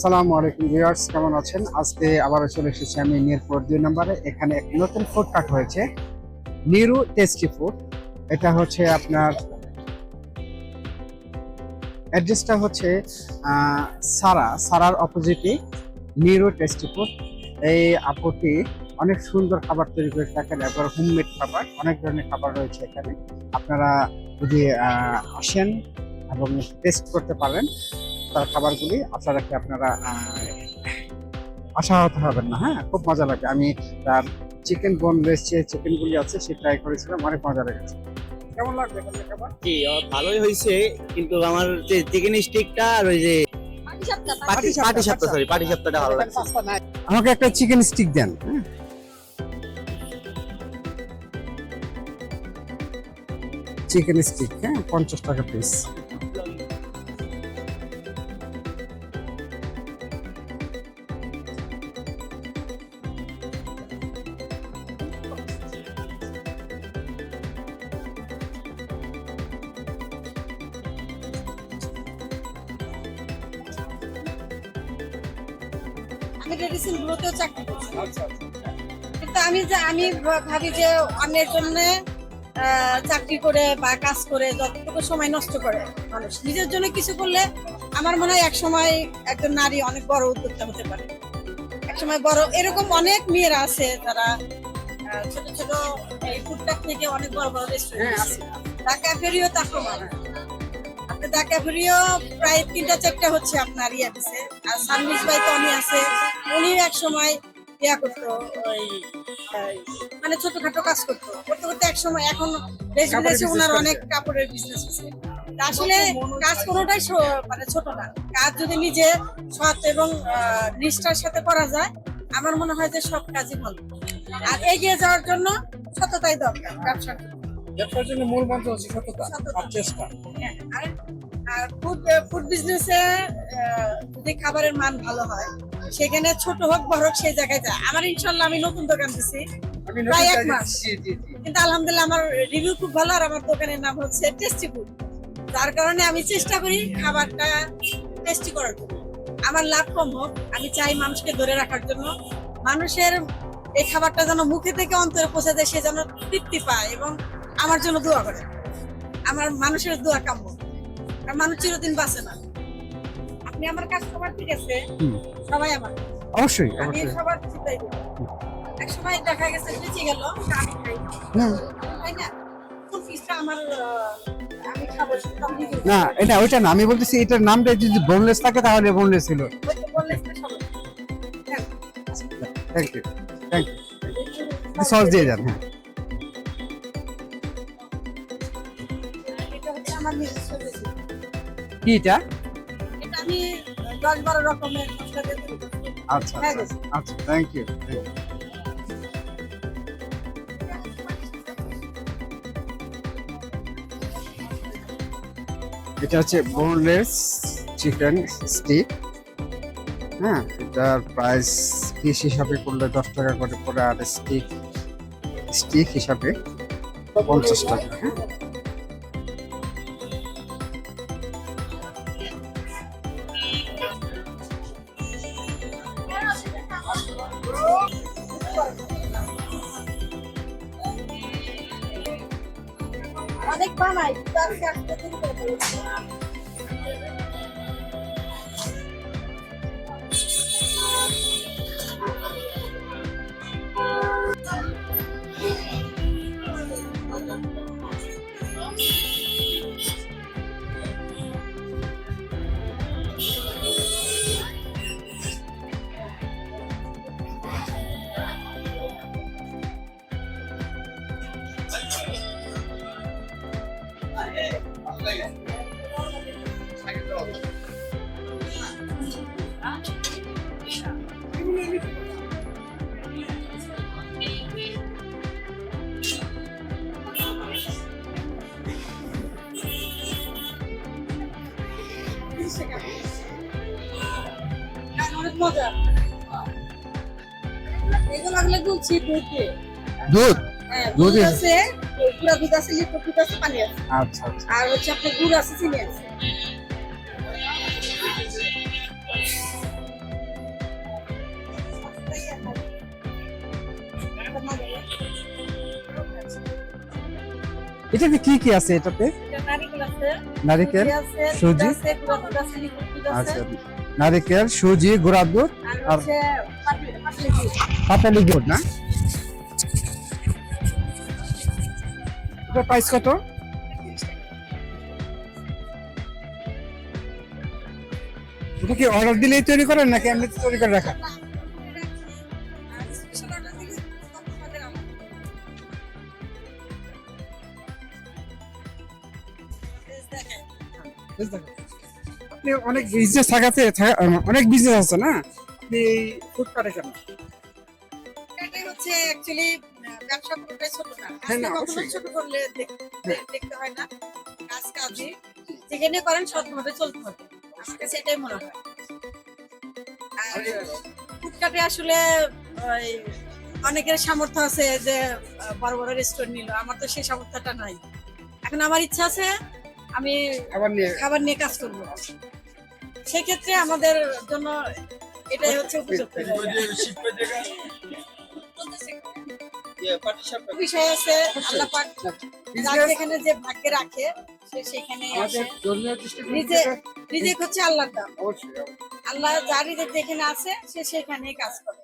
আসসালামু আলাইকুম ভিউয়ার্স, কেমন আছেন? আজকে আবারও চলে এসেছি আমি মিরপুর দুই নম্বরে। এখানে এক নতুন ফুড কার্ট হয়েছে, নিরু টেস্টি ফুড এটা হচ্ছে আপনার অ্যাড্রেসটা হচ্ছে সারা, সারার অপোজিটে নিরু টেস্টি ফুড এই আপুটি অনেক সুন্দর খাবার তৈরি করে থাকেন এবার হোমমেড খাবার, অনেক ধরনের খাবার রয়েছে এখানে। আপনারা যদি আসেন এবং টেস্ট করতে পারেন তার খাবারগুলি আশা রাখি আপনারা আহ, আশাহত হবেন না। হ্যাঁ খুব মজা লাগে। আমি তার চিকেন বোনলেস যে চিকেনগুলি আছে সে ট্রাই করেছিলাম অনেক মজা লেগেছে। কেমন লাগবে খাবার? জি ভালোই হয়েছে কিন্তু আমার যে চিকেন স্টিকটা আর ওই যে পাটি পাটি সাপ্তাহ সরি পাটি সপ্তাহটা ভালো লাগছে। আমাকে একটা চিকেন স্টিক দেন হ্যাঁ। চিকেন স্টিক হ্যাঁ পঞ্চাশ টাকা পিস মেডিসিন গুলোতেও চাকরি করছি। কিন্তু আমি যে আমি ভাবি যে অন্যের জন্য চাকরি করে বা কাজ করে যতটুকু সময় নষ্ট করে মানুষ। নিজের জন্য কিছু করলে আমার মনে হয় এক সময় একজন নারী অনেক বড় উদ্যোক্তা হতে পারে। এক সময় বড় এরকম অনেক মেয়েরা আছে যারা আহ, ছোট ছোট এই ফুডট্রাক থেকে অনেক বড় বড় রেস্টুরেন্ট আছে। ঢাকা ফেরিও তার প্রমাণ। আপনার ঢাকা প্রায় তিনটা চারটা হচ্ছে আপনার ইয়ে দিছে। আর সার্ভিস বাই টনি আছে। উনি এক সময় ইয়া করতো ওই মানে ছোটখাটো কাজ করতো। করতে করতে এক সময় এখন রেজিডেন্সে business ওনার অনেক কাপড়ের বিজনেস আছে। তা আসলে কাজ কোনোটাই মানে ছোট না। কাজ যদি নিজে সৎ এবং নিষ্ঠার সাথে করা যায় আমার মনে হয় যে সব কাজই ভালো। আর এগিয়ে যাওয়ার জন্য সততাই দরকার ব্যবসার জন্য। ব্যবসার জন্য মূল মন্ত্র হচ্ছে সততা। আর চেষ্টা। হ্যাঁ, আর- ফুড ফুড বিজনেসে যদি খাবারের মান ভালো হয় সেখানে ছোট হোক বড় হোক সেই জায়গায় যায়। আমার ইনশাল্লাহ আমি নতুন দোকান দিছি। প্রায় এক মাস। কিন্তু আলহামদুলিল্লাহ আমার রিভিউ খুব ভালো আর আমার দোকানের নাম হচ্ছে টেস্টি ফুড যার কারণে আমি চেষ্টা করি খাবারটা টেস্টি করার জন্য। আমার লাভ কম হোক আমি চাই মানুষকে ধরে রাখার জন্য। মানুষের এই খাবারটা যেন মুখে থেকে অন্তরে পৌঁছে যায় সে যেন তৃপ্তি পায় এবং আমার জন্য দোয়া করে। আমার মানুষের দোয়া কাম্য। আর মানুষ চিরদিন বাঁচে না। আপনি আমার কাস্টমার ঠিক আছে? সবাই আমার। অবশ্যই আমি সবার চিন্তাই এক সময় দেখা গেছে বেঁচে গেল আমি খাই তাই না? আমার না এটা ওইটা না। আমি বলতেছি এটার নামটা যদি বোনলেস থাকে তাহলে বোনলেস ছিল। Thank you thank you sauce দিয়ে যান হ্যাঁ। কি এটা? এটা আমি দশ বারো রকমের মশলা আচ্ছা হ্যাঁ, আচ্ছা আচ্ছা থ্যাংক ইউ এটা হচ্ছে বোনলেস চিকেন স্টিক হ্যাঁ এটার প্রাইস পিস হিসাবে করলে দশ টাকা করে পড়ে আর স্টিক স্টিক হিসাবে পঞ্চাশ টাকা হ্যাঁ। অনেক বানাই তার অনেক মজা এগুলো লাগলে দুলছি দুধ দুধ হ্যাঁ, দুধ আছে পুরা দুধ আছে লিকুইড দুধ আছে পানি আছে। আচ্ছা আচ্ছা। আর হচ্ছে আপনার গুড় আছে চিনি আছে। এটাতে কি কি আছে এটাতে? নারিকেল সুজি আচ্ছা নারিকেল সুজি গুঁড়া দুধ আর পাতলি গুড় না? প্রাইস কত? এটা কি অর্ডার দিলেই তৈরি করেন নাকি এমনি তৈরি করে রাখা আপনি অনেক বিজনেস থাকাতে অনেক বিজনেস আছে না? আপনি ফুটপাতে কেন এটাই হচ্ছে অ্যাকচুয়ালি ব্যবসা পুরোটাই ছোট না। হ্যাঁ, অবশ্যই। ছোট করলে দেখতে হয় না। কাজ কাজই যেখানে করেন সৎভাবে চলতে হবে। আমার কাছে এটাই মনে হয়। আর ফুটকাটে আসলে ওই অনেকের সামর্থ্য আছে যে বড় বড় রেস্টুরেন্ট নিল। আমার তো সেই সামর্থ্যটা নাই। এখন আমার ইচ্ছা আছে আমি খাবার নিয়ে কাজ করব। সেক্ষেত্রে আমাদের জন্য এটাই হচ্ছে উপযুক্ত জায়গা। বিষয় আছে আল্লাহ পাক যার যেখানে যে ভাগ্যে রাখে সে সেখানে নিজে হচ্ছে আল্লাহর দাম আল্লাহ রিজিক যেখানে আছে সে সেখানেই কাজ করে।